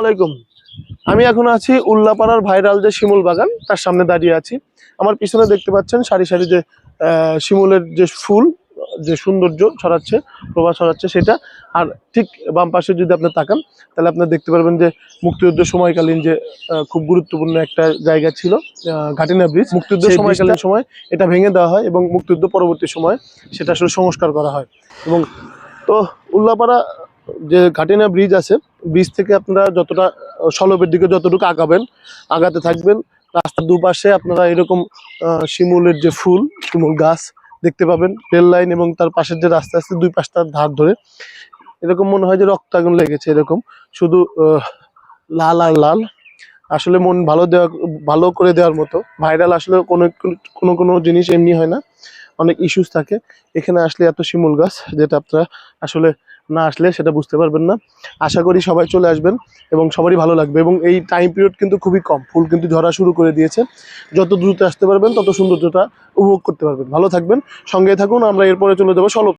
আলাইকুম। আমি এখন আছি উল্লাপাড়ার ভাইরাল যে শিমুল বাগান তার সামনে দাঁড়িয়ে আছি। আমার পিছনে দেখতে পাচ্ছেন সারি সারি যে শিমুলের যে ফুল যে সৌন্দর্য ছড়াচ্ছে প্রভা ছড়াচ্ছে সেটা। আর ঠিক বাম পাশে যদি আপনি তাকান তাহলে আপনি দেখতে পারবেন যে মুক্তিযুদ্ধ সময়কালীন যে খুব গুরুত্বপূর্ণ একটা জায়গা ছিল ঘাটিনা ব্রিজ মুক্তিযুদ্ধ সময়কালীন সময় এটা ভেঙে দেওয়া হয় এবং মুক্তিযুদ্ধ পরবর্তী সময় সেটা আসলে সংস্কার করা হয়। এবং তো উল্লাপাড়া যে ঘাটিনা ব্রিজ আছে ব্রিজ থেকে আপনারা যতটা সলবের দিকে যতটুকু আগাবেন, আগাতে থাকবেন, রাস্তার দুপাশে আপনারা এরকম শিমুলের যে ফুল, শিমুল গাছ দেখতে পাবেন রেল লাইন এবং তার পাশের যে রাস্তা আছে, দুই পাশটার ধার ধরে। এরকম মনে হয় যে রক্ত আগুন লেগেছে এরকম। শুধু লাল আর লাল। আসলে মন ভালো দেওয়া, ভালো করে দেওয়ার মতো। ভাইরাল আসলে কোনো কোনো কোনো জিনিস এমনি হয় না। অনেক ইস্যুস থাকে। এখানে আসলে এত শিমুল গাছ, যেটা আপনারা আসলে না আসলে সেটা বুঝতে পারবেন না। আশা করি সবাই চলে আসবেন এবং সবারই ভালো লাগবে এবং এই টাইম পিরিয়ড কিন্তু খুবই কম। ফুল কিন্তু ঝরা শুরু করে দিয়েছে। যত দ্রুত আসতে পারবেন, তত সৌন্দর্যটা উপভোগ করতে পারবেন। ভালো থাকবেন, সঙ্গে থাকুন। আমরা এরপরে চলে যাব সলব